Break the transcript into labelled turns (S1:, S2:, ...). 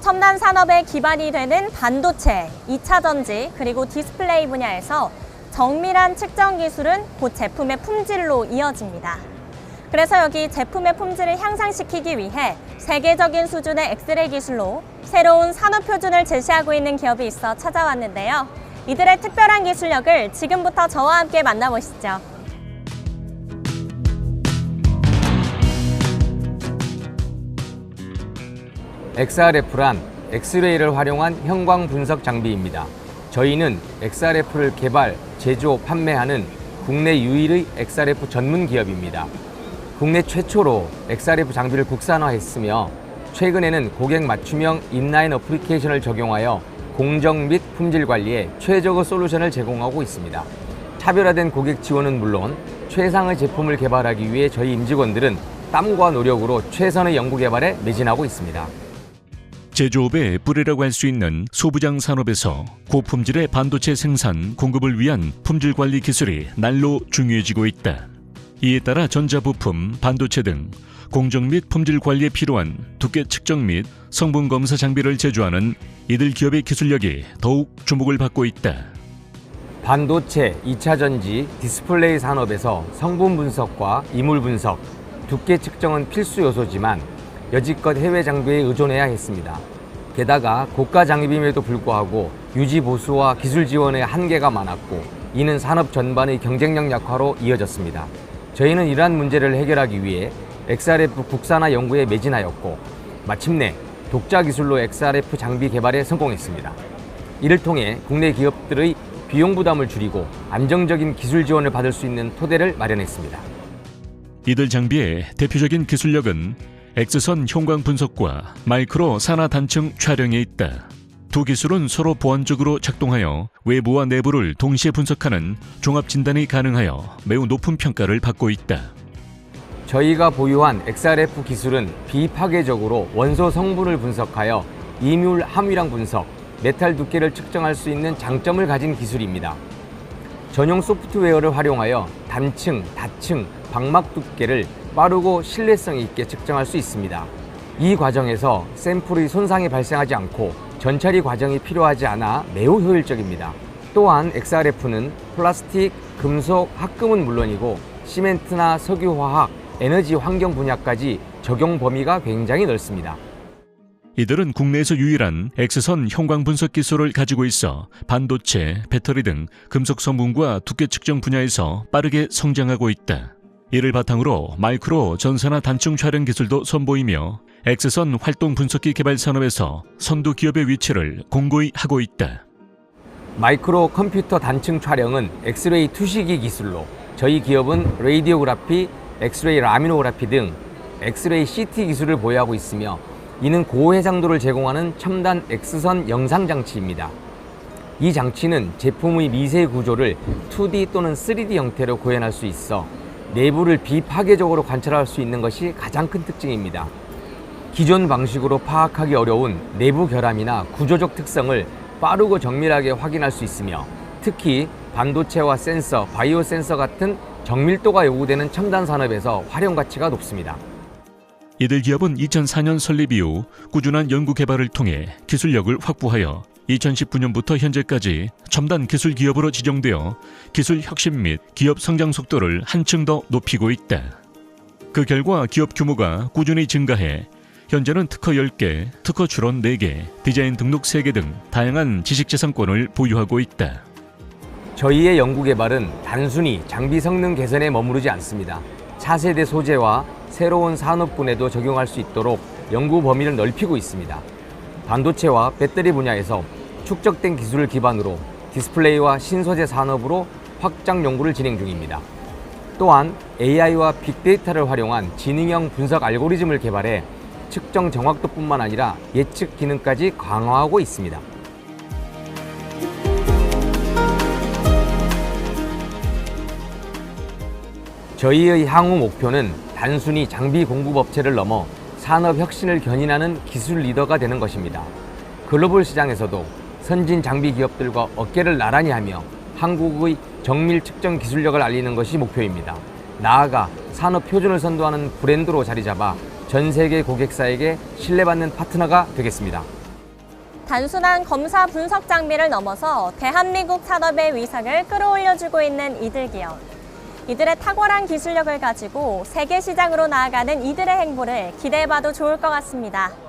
S1: 첨단 산업의 기반이 되는 반도체, 2차 전지, 그리고 디스플레이 분야에서 정밀한 측정 기술은 곧 제품의 품질로 이어집니다. 그래서 여기 제품의 품질을 향상시키기 위해 세계적인 수준의 엑스레이 기술로 새로운 산업 표준을 제시하고 있는 기업이 있어 찾아왔는데요. 이들의 특별한 기술력을 지금부터 저와 함께 만나보시죠.
S2: XRF란 엑스레이를 활용한 형광 분석 장비입니다. 저희는 XRF를 개발, 제조, 판매하는 국내 유일의 XRF 전문 기업입니다. 국내 최초로 XRF 장비를 국산화했으며 최근에는 고객 맞춤형 인라인 어플리케이션을 적용하여 공정 및 품질 관리에 최적의 솔루션을 제공하고 있습니다. 차별화된 고객 지원은 물론 최상의 제품을 개발하기 위해 저희 임직원들은 땀과 노력으로 최선의 연구 개발에 매진하고 있습니다.
S3: 제조업의 뿌리라고 할 수 있는 소부장 산업에서 고품질의 반도체 생산, 공급을 위한 품질 관리 기술이 날로 중요해지고 있다. 이에 따라 전자부품, 반도체 등 공정 및 품질 관리에 필요한 두께 측정 및 성분 검사 장비를 제조하는 이들 기업의 기술력이 더욱 주목을 받고 있다.
S2: 반도체, 2차 전지, 디스플레이 산업에서 성분 분석과 이물 분석, 두께 측정은 필수 요소지만 여지껏 해외 장비에 의존해야 했습니다. 게다가 고가 장비임에도 불구하고 유지 보수와 기술 지원에 한계가 많았고 이는 산업 전반의 경쟁력 약화로 이어졌습니다. 저희는 이러한 문제를 해결하기 위해 XRF 국산화 연구에 매진하였고 마침내 독자 기술로 XRF 장비 개발에 성공했습니다. 이를 통해 국내 기업들의 비용 부담을 줄이고 안정적인 기술 지원을 받을 수 있는 토대를 마련했습니다.
S3: 이들 장비의 대표적인 기술력은 X선 형광 분석과 마이크로 산화 단층 촬영에 있다. 두 기술은 서로 보완적으로 작동하여 외부와 내부를 동시에 분석하는 종합 진단이 가능하여 매우 높은 평가를 받고 있다.
S2: 저희가 보유한 XRF 기술은 비파괴적으로 원소 성분을 분석하여 이뮨 함유량 분석, 메탈 두께를 측정할 수 있는 장점을 가진 기술입니다. 전용 소프트웨어를 활용하여 단층, 다층, 방막 두께를 빠르고 신뢰성 있게 측정할 수 있습니다. 이 과정에서 샘플의 손상이 발생하지 않고 전처리 과정이 필요하지 않아 매우 효율적입니다. 또한 XRF는 플라스틱, 금속, 합금은 물론이고 시멘트나 석유화학, 에너지 환경 분야까지 적용 범위가 굉장히 넓습니다.
S3: 이들은 국내에서 유일한 X선 형광 분석 기술을 가지고 있어 반도체, 배터리 등 금속 성분과 두께 측정 분야에서 빠르게 성장하고 있다. 이를 바탕으로 마이크로 전산화 단층 촬영 기술도 선보이며 X선 활동 분석기 개발 산업에서 선두 기업의 위치를 공고히 하고 있다.
S2: 마이크로 컴퓨터 단층 촬영은 엑스레이 투시기 기술로 저희 기업은 레이디오그라피, 엑스레이 라미노그라피 등 엑스레이 CT 기술을 보유하고 있으며 이는 고해상도를 제공하는 첨단 X선 영상 장치입니다. 이 장치는 제품의 미세 구조를 2D 또는 3D 형태로 구현할 수 있어 내부를 비파괴적으로 관찰할 수 있는 것이 가장 큰 특징입니다. 기존 방식으로 파악하기 어려운 내부 결함이나 구조적 특성을 빠르고 정밀하게 확인할 수 있으며 특히 반도체와 센서, 바이오 센서 같은 정밀도가 요구되는 첨단 산업에서 활용 가치가 높습니다.
S3: 이들 기업은 2004년 설립 이후 꾸준한 연구 개발을 통해 기술력을 확보하여 2019년부터 현재까지 첨단 기술 기업으로 지정되어 기술 혁신 및 기업 성장 속도를 한층 더 높이고 있다. 그 결과 기업 규모가 꾸준히 증가해 현재는 특허 10개, 특허 출원 4개, 디자인 등록 3개 등 다양한 지식재산권을 보유하고 있다.
S2: 저희의 연구 개발은 단순히 장비 성능 개선에 머무르지 않습니다. 차세대 소재와 새로운 산업군에도 적용할 수 있도록 연구 범위를 넓히고 있습니다. 반도체와 배터리 분야에서 축적된 기술을 기반으로 디스플레이와 신소재 산업으로 확장 연구를 진행 중입니다. 또한 AI와 빅데이터를 활용한 지능형 분석 알고리즘을 개발해 측정 정확도뿐만 아니라 예측 기능까지 강화하고 있습니다. 저희의 향후 목표는 단순히 장비 공급 업체를 넘어 산업 혁신을 견인하는 기술 리더가 되는 것입니다. 글로벌 시장에서도 선진 장비 기업들과 어깨를 나란히 하며 한국의 정밀 측정 기술력을 알리는 것이 목표입니다. 나아가 산업 표준을 선도하는 브랜드로 자리 잡아 전 세계 고객사에게 신뢰받는 파트너가 되겠습니다.
S1: 단순한 검사 분석 장비를 넘어서 대한민국 산업의 위상을 끌어올려주고 있는 이들 기업. 이들의 탁월한 기술력을 가지고 세계 시장으로 나아가는 이들의 행보를 기대해봐도 좋을 것 같습니다.